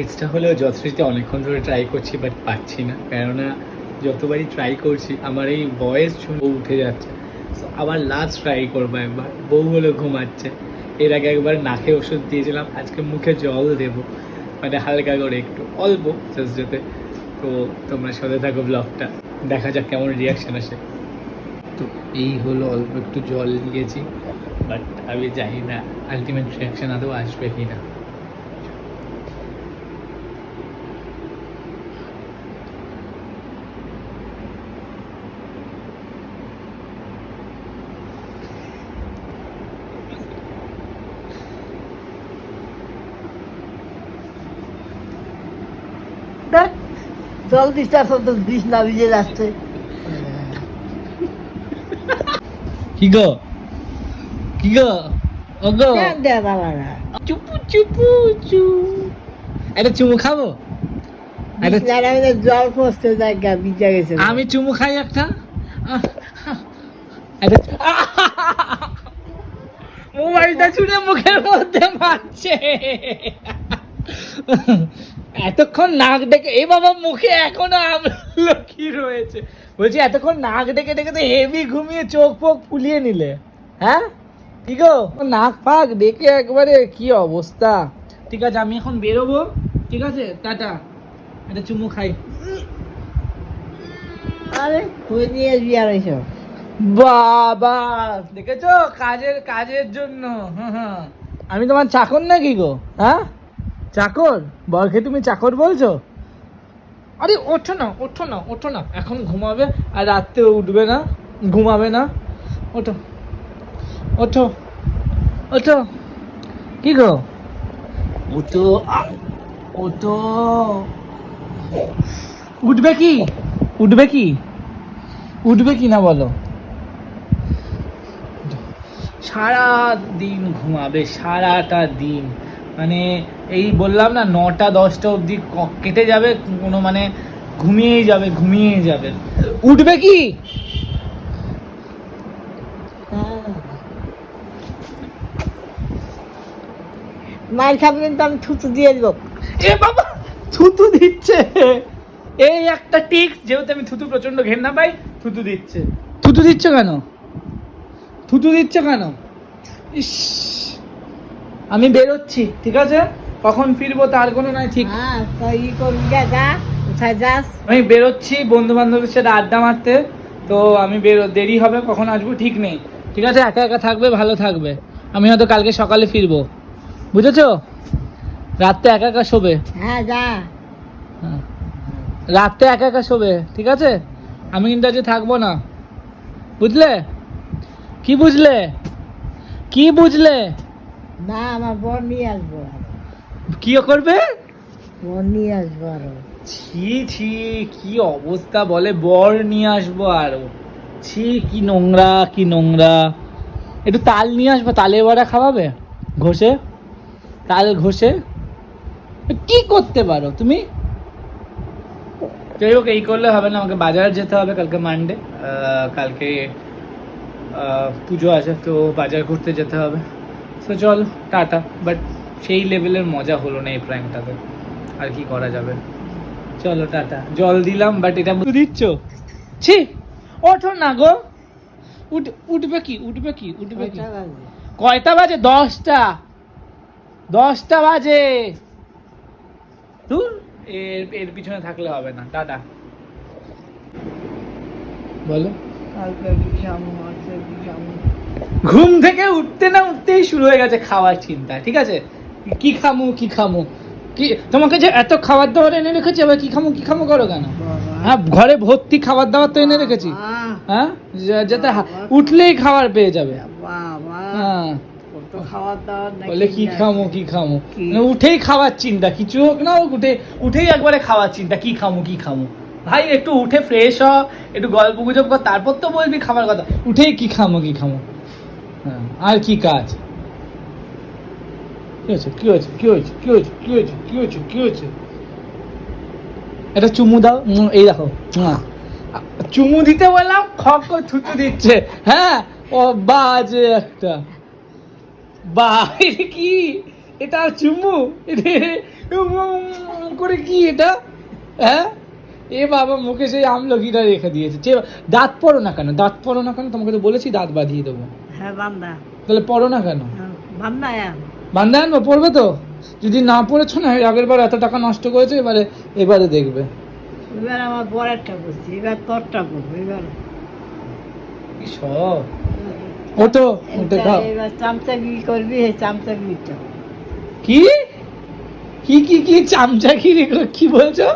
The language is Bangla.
এক্সট্রা হলেও যথেষ্ট অনেকক্ষণ ধরে ট্রাই করছি বাট পাচ্ছি না। কেননা যতবারই ট্রাই করছি আমার এই ভয়েস শুনে উঠে যাচ্ছে। So, আবার লাস্ট ট্রাই করব একবার। বউ হলো ঘুমাচ্ছে। এর আগে একবার নাকে ওষুধ দিয়েছিলাম। আজকে মুখে জল দেব। মানে হালকা করে একটু অল্প জাস্ট তো তোমরা সাথে থাকো ব্লগটা দেখা যাক কেমন রিয়াকশান আসে। তো এই হলো অল্প একটু জল দিয়েছি বাট আমি জানি না আলটিমেট রিয়াকশন আদৌ আসবে কি না দেখ জল দিস তো দিস না ভিজে যাচ্ছে কি গো? কি গো? ওগো দে বাবা না। চুপু চুপু চু। একটা চুমু খাব? জল পড়তে জায়গা ভিজে গেছে। আমি চুমু খাই একটা? মোবাইলটা ছুঁড়ে মুখের মধ্যে মারছে। এতক্ষণ নাক ডেকে এই বাবা মুখে এখনও আমলকি রয়েছে। বলছি এতক্ষণ নাক ডেকে ডেকে তো হেভি ঘুমিয়ে চোখ ফোক ফুলিয়ে নিলে। হ্যাঁ? কি গো? নাক ফাক ডেকে একবারে কি অবস্থা? ঠিক আছে আমি এখন বেরোবো। ঠিক আছে? টাটা। একটা চুমু খাই। আরে তুই নিয়ে আর এইসব বাবা! দেখেছ? কাজের কাজের জন্য। হ্যাঁ, হ্যাঁ। আমি তোমার চাকর নাকি গো? হ্যাঁ? চাকর? বরকে তুমি চাকর বলছো? আরে ওঠো না ওঠো না ওঠো না। এখন ঘুমাবে আর রাত্রে উঠবে না ঘুমাবে না। ওঠো ওঠো ওঠো। কি গো? ওঠো ওঠো উঠবে কি? উঠবে কি? উঠবে কি না বলো? সারা দিন ঘুমাবে সারাটা দিন। মানে এই বললাম না নটা দশটা অবধি কেটে যাবে কোনো মানে ঘুমিয়েই যাবে ঘুমিয়েই যাবে। উঠবে কি? মায়ের খাবে কিন্তু আমি থুতু দিয়ে দেবো। এ বাবা থুতু দিচ্ছে। এই একটা টিক্স যেহেতু আমি থুতু প্রচণ্ড ঘেন্না পাই থুতু দিচ্ছে। থুতু দিচ্ছে কেন? থুতু দিচ্ছে কেন? ইস আমি বেরোচ্ছি ঠিক আছে? কখন ফিরবো তার কোনো নাই ঠিক? হ্যাঁ আমি বেরোচ্ছি বন্ধু বান্ধবের সাথে আড্ডা মারতে। তো আমি বেরো দেরি হবে কখন আসব ঠিক নেই। ঠিক আছে একা একা থাকবে ভালো থাকবে। আমি হয়তো কালকে সকালে ফিরবো। বুঝেছ? রাত্রে একা একা শোবে। হ্যাঁ যা। হ্যাঁ। রাত্রে একা একা শোবে ঠিক আছে? আমি কিন্তু আজকে থাকব না। বুঝলে? কি বুঝলে? কি বুঝলে? না আমার বর নিয়ে আসব। কি করবে? বর নিয়ে আসব আরও। ছি ছি কি অবস্থা বলে? বর নিয়ে আসব আরও। ছি কি নোংরা কি নোংরা। একটু তাল নিয়ে আসব তালে বড়া খাওয়াবে? ঘষে? তাল ঘষে? কি করতে পারো তুমি? যাই হোক এই করলে হবে না আমাকে বাজার যেতে হবে কালকে মানডে কালকে পুজো আছে তো বাজার করতে যেতে হবে। তো চল টাটা বাট সেই লেভেলের মজা হলো না এই প্র্যাঙ্কটাতে আর কি করা যাবে? চলো টাটা। জল দিলাম বাট এটা দিচ্ছ? ছি! ওঠো না গো। উঠ উঠবে কি? উঠবে কি? উঠবে কি? কয়টা বাজে? বাজে? দশটা। দশটা বাজে। দূর। এর এর পিছনে থাকলে হবে না। টাটা। বলো। ঘুম থেকে উঠতে না উঠতেই শুরু হয়ে গেছে খাওয়ার চিন্তা ঠিক আছে? কি খামু কি খামু? কি তোমাকে যে এত খাবার দাবার এনে রেখেছি আবার কি খামু কি খামু করো কেন? হ্যাঁ ঘরে ভর্তি খাবার দাবার তো এনে রেখেছি। হ্যাঁ? যাতে উঠলেই খাবার পেয়ে যাবে। হ্যাঁ। বলে কি খামো কি খামো? মানে উঠেই খাওয়ার চিন্তা কিছু হোক না হোক উঠে উঠেই একবারে খাওয়ার চিন্তা কি খামো কি খামো? ভাই একটু উঠে ফ্রেশ হ একটু গল্প গুজব কর তারপর তো বলবি খাবার কথা। উঠেই কি খামো কি খামো? হ্যাঁ আর কি কাজ? কি হয়েছে? কি হয়েছে? কি হয়েছে? কি হয়েছে? কি হয়েছে? কি হয়েছে? কি হয়েছে? এটা চুমু দাও। এই দেখো। চুমু দিতে বললাম খক থুতু দিচ্ছে। হ্যাঁ ও বাজে একটা। বা এটা কি? এটা চুমু? করে কি এটা? হ্যাঁ? এ বাবা মুখে সেই আমলকিটা রেখে দিয়েছে। দাঁত পড়ো না কেন? দাঁত পড়ো না কেন? তোমাকে তো বলেছি দাঁত বাঁধিয়ে দেবো। হ্যাঁ বান্দা। তাহলে পড়ো না কেন? হ্যাঁ, বান্দা আনব পড়বে তো? যদি না পড়েছো না আগের বার এত টাকা নষ্ট করেছে এবারে এবারে দেখবে। এবার আমার বরেরটা করছি এবার তোরটা করব এবার। কি সব? ওটো উঠে খাও এবার করবি চামচা চামচাগিটা কি? কি কি কি চামচা কি রেখো কি বলছো?